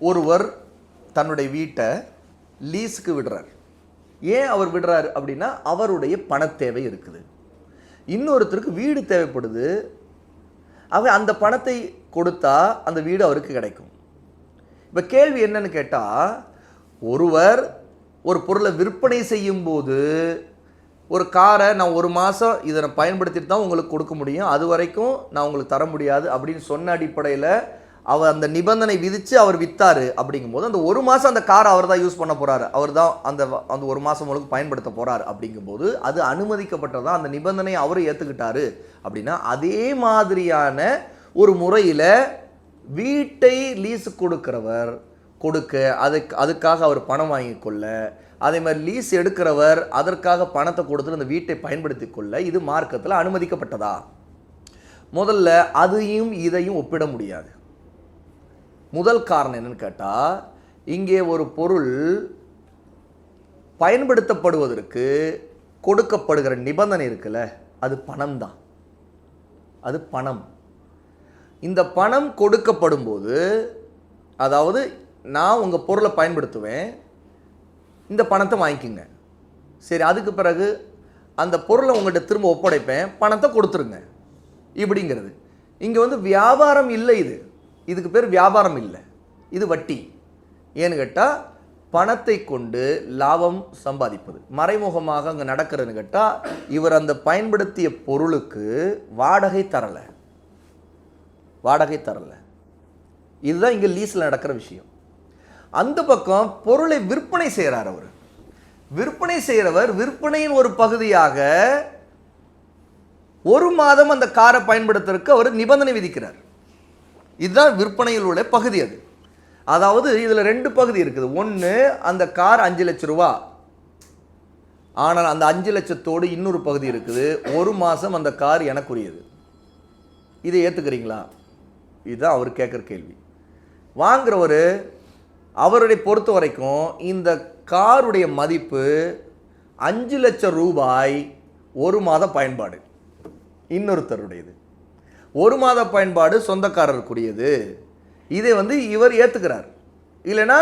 ஒருவர் தன்னுடைய வீட்டை லீஸுக்கு விடுறார். ஏன் அவர் விடுறாரு அப்படின்னா அவருடைய பணத்தேவை இருக்குது. இன்னொருத்தருக்கு வீடு தேவைப்படுது. அவன் அந்த பணத்தை கொடுத்தா அந்த வீடு அவருக்கு கிடைக்கும். இப்போ கேள்வி என்னன்னு கேட்டால் ஒருவர் ஒரு பொருளை விற்பனை செய்யும்போது ஒரு காரை நான் ஒரு மாதம் இதை நான் பயன்படுத்திட்டு தான் உங்களுக்கு கொடுக்க முடியும். அது வரைக்கும் நான் உங்களுக்கு தர முடியாது அப்படின்னு சொன்ன அடிப்படையில் அவர் அந்த நிபந்தனை விதித்து அவர் விற்றாரு அப்படிங்கும்போது அந்த ஒரு மாதம் அந்த காரை அவர் தான் யூஸ் பண்ண போகிறாரு அவர் தான் அந்த அந்த ஒரு மாதம் முழுக்க பயன்படுத்த போகிறாரு அப்படிங்கும்போது அது அனுமதிக்கப்பட்டதா அந்த நிபந்தனையை அவர் ஏற்றுக்கிட்டாரு அப்படின்னா அதே மாதிரியான ஒரு முறையில் வீட்டை லீஸு கொடுக்கிறவர் கொடுக்க அதுக்கு அதுக்காக அவர் பணம் வாங்கி கொள்ள அதே மாதிரி லீஸ் எடுக்கிறவர் அதற்காக பணத்தை கொடுத்துட்டு அந்த வீட்டை பயன்படுத்தி கொள்ள இது மார்க்கத்தில் அனுமதிக்கப்பட்டதா? முதல்ல அதையும் இதையும் ஒப்பிட முடியாது. முதல் காரணம் என்னன்னு கேட்டால் இங்கே ஒரு பொருள் பயன்படுத்தப்படுவதற்கு கொடுக்கப்படுகிற நிபந்தனை இருக்குல்ல அது பணம் தான். அது பணம். இந்த பணம் கொடுக்கப்படும் போது அதாவது நான் உங்கள் பொருளை பயன்படுத்துவேன் இந்த பணத்தை வாங்கிக்கோங்க. சரி அதுக்கு பிறகு அந்த பொருளை உங்கள்கிட்ட திரும்ப ஒப்படைப்பேன் பணத்தை கொடுத்துருங்க. இப்படிங்கிறது. இங்கே வந்து வியாபாரம் இல்லை இது. இதுக்கு பேர் வியாபாரம் இல்லை. இது வட்டி. ஏன்னு கேட்டால் பணத்தை கொண்டு லாபம் சம்பாதிப்பது. மறைமுகமாக அங்கே நடக்கிறதுன்னு கேட்டால் இவர் அந்த பயன்படுத்திய பொருளுக்கு வாடகை தரலை. வாடகை தரலை. இதுதான் இங்கே லீஸில் நடக்கிற விஷயம். அந்த பக்கம் பொருளை விற்பனை செய்கிறார் அவர். விற்பனை செய்கிறவர் விற்பனையின் ஒரு பகுதியாக ஒரு மாதம் அந்த காரை பயன்படுத்துறதுக்கு அவர் நிபந்தனை விதிக்கிறார். இதுதான் விற்பனையில் உள்ள பகுதி அது. அதாவது இதில் ரெண்டு பகுதி இருக்குது. ஒன்று அந்த கார் அஞ்சு லட்ச ரூபா. ஆனால் அந்த அஞ்சு லட்சத்தோடு இன்னொரு பகுதி இருக்குது. ஒரு மாதம் அந்த கார் எனக்குரியது. இதை ஏற்றுக்கிறீங்களா இதுதான் அவர் கேட்குற கேள்வி. வாங்குறவர் அவருடைய பொறுத்த வரைக்கும் இந்த காருடைய மதிப்பு அஞ்சு லட்சம் ரூபாய் ஒரு மாத பயன்பாடு. இன்னொருத்தருடையது. ஒரு மாத பயன்பாடு சொந்தக்காரருக்குரியது. இதை வந்து இவர் ஏற்றுக்கிறார் இல்லைன்னா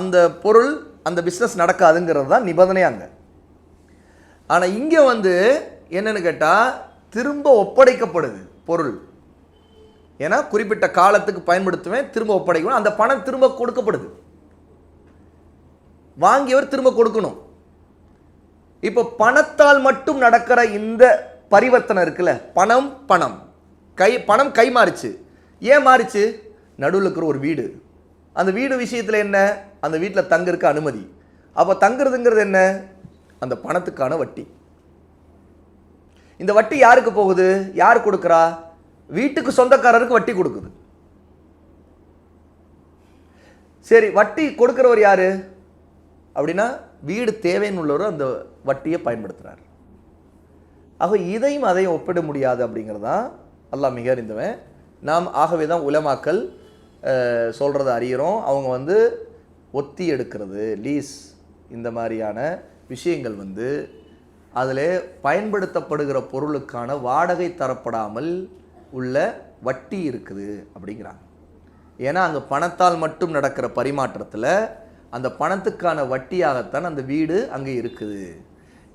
அந்த பொருள் அந்த பிஸ்னஸ் நடக்காதுங்கிறது தான் நிபந்தனை அங்கே. ஆனால் இங்கே வந்து என்னன்னு கேட்டால் திரும்ப ஒப்படைக்கப்படுது பொருள். ஏன்னா குறிப்பிட்ட காலத்துக்கு பயன்படுத்துவேன் திரும்ப ஒப்படைக்கணும். அந்த பணம் திரும்ப கொடுக்கப்படுது. வாங்கியவர் திரும்ப கொடுக்கணும். இப்போ பணத்தால் மட்டும் நடக்கிற இந்த பரிவர்த்தனை இருக்குல்ல பணம் பணம். கை பணம் கை மாறிச்சு ஏன் மாறிச்சு? நடுவில் இருக்கிற ஒரு வீடு. அந்த வீடு விஷயத்தில் என்ன? அந்த வீட்டில் தங்கறதுக்கு அனுமதி. அப்போ தங்குறதுங்கிறது என்ன? அந்த பணத்துக்கான வட்டி. இந்த வட்டி யாருக்கு போகுது? யார் கொடுக்குறா? வீட்டுக்கு சொந்தக்காரருக்கு வட்டி கொடுக்குது. சரி வட்டி கொடுக்குறவர் யார்? அப்படின்னா வீடு தேவைன்னு உள்ளவர் அந்த வட்டியை பயன்படுத்துகிறார் ஆக இதையும் அதையும் ஒப்பிட முடியாது அப்படிங்கிறது தான் அல்லாஹ் மிக அறிந்தவன். நாம் ஆகவே தான் உலமாக்கல் சொல்கிறத அறிகிறோம் அவங்க வந்து ஒத்தி எடுக்கிறது லீஸ் இந்த மாதிரியான விஷயங்கள் வந்து அதில் பயன்படுத்தப்படுகிற பொருளுக்கான வாடகை தரப்படாமல் உள்ள வட்டி இருக்குது அப்படிங்கிறாங்க. ஏன்னா அங்கே பணத்தால் மட்டும் நடக்கிற பரிமாற்றத்தில் அந்த பணத்துக்கான வட்டியாகத்தான் அந்த வீடு அங்கே இருக்குது.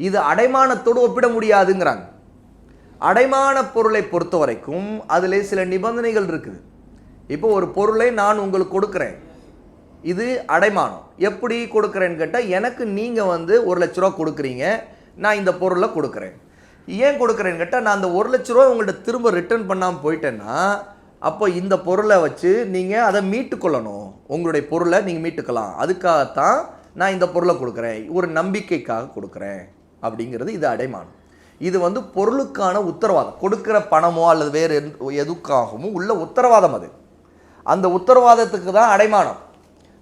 இது அடைமானத்தோடு ஒப்பிட முடியாதுங்கிறாங்க. அடைமான பொருளை பொறுத்த வரைக்கும் அதில் சில நிபந்தனைகள் இருக்குது. இப்போ ஒரு பொருளை நான் உங்களுக்கு கொடுக்குறேன். இது அடைமானம். எப்படி கொடுக்குறேன்னு கேட்டால் எனக்கு நீங்கள் வந்து ஒரு லட்ச ரூபா கொடுக்குறீங்க நான் இந்த பொருளை கொடுக்குறேன். ஏன் கொடுக்குறேன்னு கேட்டால் நான் அந்த ஒரு லட்ச ரூபா உங்கள்கிட்ட திரும்ப ரிட்டர்ன் பண்ணாமல் போயிட்டேன்னா அப்போ இந்த பொருளை வச்சு நீங்கள் அதை மீட்டுக்கொள்ளணும் உங்களுடைய பொருளை நீங்கள் மீட்டுக்கலாம். அதுக்காகத்தான் நான் இந்த பொருளை கொடுக்குறேன். ஒரு நம்பிக்கைக்காக கொடுக்குறேன். அப்படிங்கிறது இது அடைமானம். இது வந்து பொருளுக்கான உத்தரவாதம். கொடுக்குற பணமோ அல்லது வேறு எதுக்காகவும் உள்ள உத்தரவாதம் அது. அந்த உத்தரவாதத்துக்கு தான் அடைமானம்.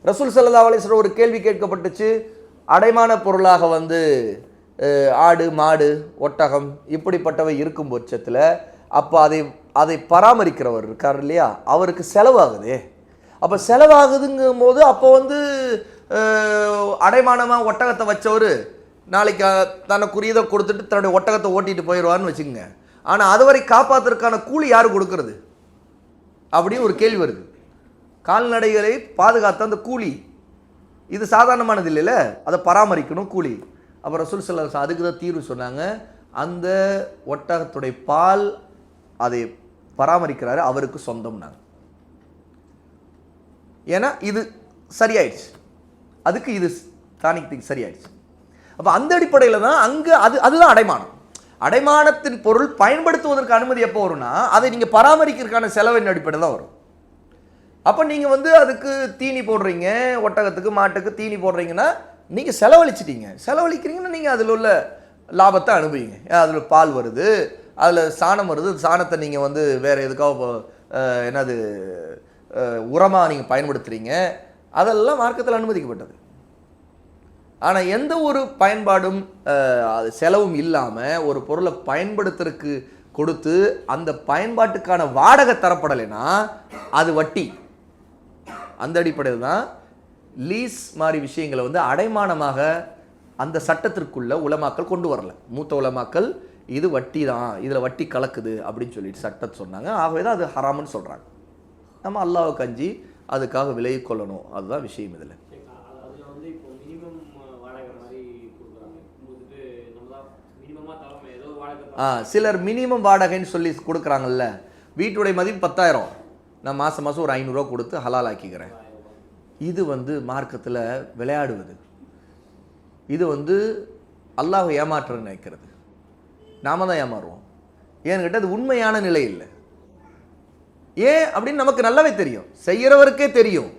ரசூல் சல்லா அலிஸ்வரர் ஒரு கேள்வி கேட்கப்பட்டுச்சு. அடைமான பொருளாக வந்து ஆடு மாடு ஒட்டகம் இப்படிப்பட்டவை இருக்கும் பட்சத்தில் அப்போ அதை அதை பராமரிக்கிறவர் இருக்கார் இல்லையா? அவருக்கு செலவாகுதே. அப்போ செலவாகுதுங்கும் போது அப்போ வந்து அடைமானமாக ஒட்டகத்தை வச்சவர் நாளைக்கு தன்னை தனக்குரியதை கொடுத்துட்டு தன்னுடைய ஒட்டகத்தை ஓட்டிட்டு போயிடுவான்னு வச்சுக்கோங்க. ஆனால் அதுவரை காப்பாற்றுறதுக்கான கூலி யார் கொடுக்கறது? அப்படின்னு ஒரு கேள்வி வருது. கால்நடைகளை பாதுகாத்த அந்த கூலி. இது சாதாரணமானது இல்லைல்ல. அதை பராமரிக்கணும் கூலி. அப்போ ரசூல் சல்லா அதுக்கு தான் தீர்வு சொன்னாங்க. அந்த ஒட்டகத்துடைய பால் அதை பராமரிக்கிறாரு அவருக்கு சொந்தம்னாங்க. ஏன்னா இது சரியாயிடுச்சு. அதுக்கு இது காணிக்கத்துக்கு சரியாயிடுச்சு. அப்போ அந்த அடிப்படையில் தான் அங்கே அது அதுதான் அடைமானம். அடைமானத்தின் பொருள் பயன்படுத்துவதற்கு அனுமதி எப்போ வரும்னா அதை நீங்கள் பராமரிக்கிறதுக்கான செலவின் அடிப்படையில் தான் வரும். அப்போ நீங்கள் வந்து அதுக்கு தீனி போடுறீங்க ஒட்டகத்துக்கு மாட்டுக்கு தீனி போடுறீங்கன்னா நீங்கள் செலவழிச்சிட்டீங்க. செலவழிக்கிறீங்கன்னா நீங்கள் அதில் உள்ள லாபத்தை அனுபவிங்க. அதில் பால் வருது அதில் சாணம் வருது சாணத்தை நீங்கள் வந்து வேறு எதுக்காக என்னது உரமாக நீங்கள் பயன்படுத்துகிறீங்க அதெல்லாம் மார்க்கத்தில் அனுமதிக்கப்பட்டது. ஆனால் எந்த ஒரு பயன்பாடும் அது செலவும் இல்லாமல் ஒரு பொருளை பயன்படுத்துறதுக்கு கொடுத்து அந்த பயன்பாட்டுக்கான வாடகை தரப்படலைன்னா அது வட்டி. அந்த அடிப்படையில் தான் லீஸ் மாதிரி விஷயங்களை வந்து அடைமானமாக அந்த சட்டத்திற்குள்ள உலமாக்கள் கொண்டு வரல. மூத்த உலமாக்கல் இது வட்டி தான் இதில் வட்டி கலக்குது அப்படின்னு சொல்லிட்டு சட்டத்தை சொன்னாங்க. ஆகவே தான் அது ஹராமுன்னு சொல்கிறாங்க நம்ம அல்லாவுக்கு அஞ்சி அதுக்காக விலகி கொள்ளணும். அதுதான் விஷயம் இதில் சரிங்களா அது அதில் வந்து இப்போ மினிமம் வாடகை மாதிரி கொடுக்குறாங்க கொடுத்துட்டு நம்ம தான் மினிமமாக தரோம் ஏதோ ஒரு வாடகை ஆ சிலர் மினிமம் வாடகைன்னு சொல்லி கொடுக்குறாங்கல்ல. வீட்டுடைய மதிப்பு பத்தாயிரம். நான் மாதம் மாதம் ஒரு ஐநூறுரூவா கொடுத்து ஹலால் ஆக்கிக்கிறேன் இது வந்து மார்க்கத்தில் விளையாடுவது. இது வந்து அல்லாஹ் ஏமாற்ற நினைக்கிறது. நாம தான் ஏமாறுவோம். ஏன்னு கேட்டால் அது உண்மையான நிலை இல்லை. ஏன் அப்படின்னு நமக்கு நல்லாவே தெரியும். செய்கிறவருக்கே தெரியும்.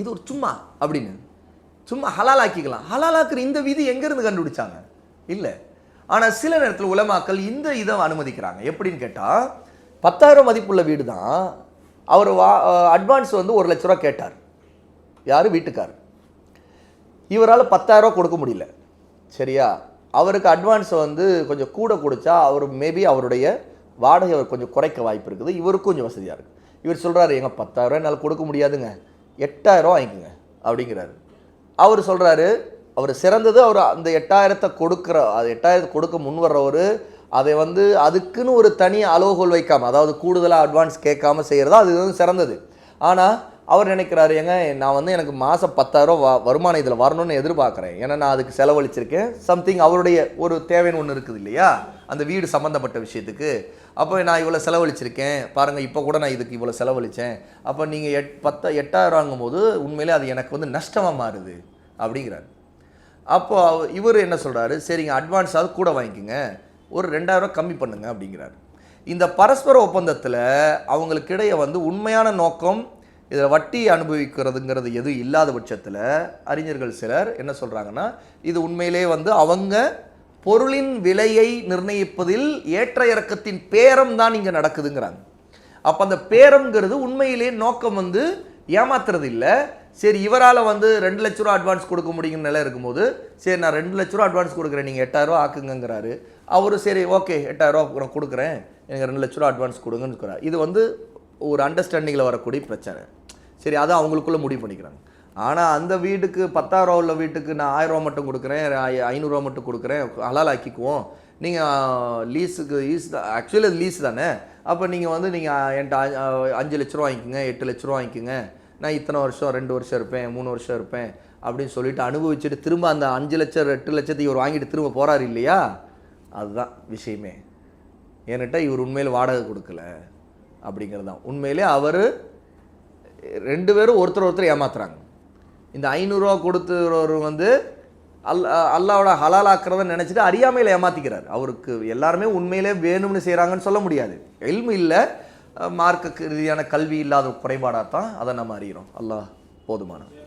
இது ஒரு சும்மா அப்படின்னு. சும்மா ஹலால் ஆக்கிக்கலாம் ஹலால் ஆக்குற இந்த விதி எங்கேருந்து கண்டுபிடிச்சாங்க? இல்லை. ஆனால் சில நேரத்தில் உலமாக்கல் இந்த இதை அனுமதிக்கிறாங்க. எப்படின்னு கேட்டால் பத்தாயிரம் மதிப்புள்ள வீடு தான் அவர் வா அட்வான்ஸ் வந்து ஒரு லட்ச ரூபா கேட்டார். யார்? வீட்டுக்கார் இவரால் பத்தாயிரம் கொடுக்க முடியல. சரியா? அவருக்கு அட்வான்ஸ் வந்து கொஞ்சம் கூட கொடுத்தா அவர் மேபி அவருடைய வாடகை அவர் கொஞ்சம் குறைக்க வாய்ப்பு இருக்குது. இவருக்கும் கொஞ்சம் வசதியாக இருக்குது இவர் சொல்கிறாரு எங்கள் பத்தாயிரம் என்னால் கொடுக்க முடியாதுங்க. எட்டாயிரம் வாங்கிக்கோங்க. அப்படிங்கிறாரு. அவர் சொல்கிறாரு அவர் சிறந்தது அவர் அந்த எட்டாயிரத்தை கொடுக்குற அது எட்டாயிரத்தை கொடுக்க முன் வர்றவர் அதை வந்து அதுக்குன்னு ஒரு தனி அளவுகோல் வைக்காம அதாவது கூடுதலாக அட்வான்ஸ் கேட்காம செய்கிறதா அது வந்து சிறந்தது. ஆனால் அவர் நினைக்கிறாரு ஏங்க நான் வந்து எனக்கு மாதம் பத்தாயிரம் வ வருமானம் இதில் வரணும்னு எதிர்பார்க்குறேன். ஏன்னா நான் அதுக்கு செலவழிச்சிருக்கேன். சம்திங் அவருடைய ஒரு தேவைன்னு ஒன்று இருக்குது இல்லையா? அந்த வீடு சம்மந்தப்பட்ட விஷயத்துக்கு. அப்போ நான் இவ்வளோ செலவழிச்சிருக்கேன். பாருங்கள் இப்போ கூட நான் இதுக்கு இவ்வளோ செலவழித்தேன் அப்போ நீங்கள் எட் பத்த எட்டாயிரம் வாங்கும்போது உண்மையிலே அது எனக்கு வந்து நஷ்டமாக மாறுது. அப்படிங்கிறாரு. அப்போ இவர் என்ன சொல்கிறாரு சரிங்க அட்வான்ஸாவது கூட வாங்கிக்கோங்க. ஒரு ரெண்டாயிரம் கம்மி பண்ணுங்க அப்படிங்கிறாரு. இந்த பரஸ்பர ஒப்பந்தத்தில் அவங்களுக்கிடையே வந்து உண்மையான நோக்கம் இதில் வட்டி அனுபவிக்கிறதுங்கிறது எதுவும் இல்லாத பட்சத்தில் அறிஞர்கள் சிலர் என்ன சொல்கிறாங்கன்னா இது உண்மையிலே வந்து அவங்க பொருளின் விலையை நிர்ணயிப்பதில் ஏற்ற இறக்கத்தின் பேரம் தான் இங்கே நடக்குதுங்கிறாங்க. அப்போ அந்த பேரம்ங்கிறது உண்மையிலே நோக்கம் வந்து ஏமாத்துறது இல்லை சரி இவரால் வந்து ரெண்டு லட்ச ரூபா அட்வான்ஸ் கொடுக்க முடியுங்கிற நிலை இருக்கும்போது சரி நான் ரெண்டு லட்ச ரூபா அட்வான்ஸ் கொடுக்குறேன் நீங்கள் எட்டாயிரரூவா ஆக்குங்கிறாரு அவரு சரி ஓகே எட்டாயிரரூவா நான் கொடுக்குறேன் எனக்கு ரெண்டு லட்ச ரூபா அட்வான்ஸ் கொடுங்கன்னு சொல்கிறார் இது வந்து ஒரு அண்டர்ஸ்டாண்டிங்கில் வரக்கூடிய பிரச்சனை. சரி அதை அவங்களுக்குள்ளே முடிவு பண்ணிக்கிறாங்க. ஆனால் அந்த வீட்டுக்கு பத்தாயிரம் உள்ள வீட்டுக்கு நான் ஆயிரம் ரூபா மட்டும் கொடுக்குறேன் ஐ- ஐநூறுரூவா மட்டும் கொடுக்குறேன் ஹலால் ஆக்கிக்குவோம். நீங்கள் லீஸுக்கு ஈஸ் ஆக்சுவலி அது லீஸ் தானே? அப்போ நீங்கள் வந்து நீங்கள் என்கிட்ட அஞ்சு லட்ச ரூபா வாங்கிக்கோங்க எட்டு லட்ச ரூபா வாங்கிக்கோங்க. நான் இத்தனை வருஷம் ரெண்டு வருஷம் இருப்பேன் மூணு வருஷம் இருப்பேன் அப்படின்னு சொல்லிட்டு அனுபவிச்சுட்டு திரும்ப அந்த அஞ்சு லட்சம் எட்டு லட்சத்தை இவர் வாங்கிட்டு திரும்ப போகிறாரு இல்லையா? அதுதான் விஷயமே. ஏன்னுட்டா இவர் உண்மையில் வாடகை கொடுக்கல அப்படிங்கிறது தான். உண்மையிலே அவர் ரெண்டு பேரும் ஒருத்தர் ஒருத்தர் ஏமாத்துறாங்க. இந்த ஐநூறுரூவா கொடுத்துறவர் வந்து அல் அல்லாவோட ஹலாலாக்கிறத நினச்சிட்டு அறியாமையில் ஏமாற்றிக்கிறார் அவருக்கு எல்லாருமே உண்மையிலே வேணும்னு செய்கிறாங்கன்னு சொல்ல முடியாது. எல்மு இல்லை மார்க்க ரீதியான கல்வி இல்லாத குறைபாடாக தான் அதை நம்ம அறிகிறோம் அல்லாஹ் போதுமானது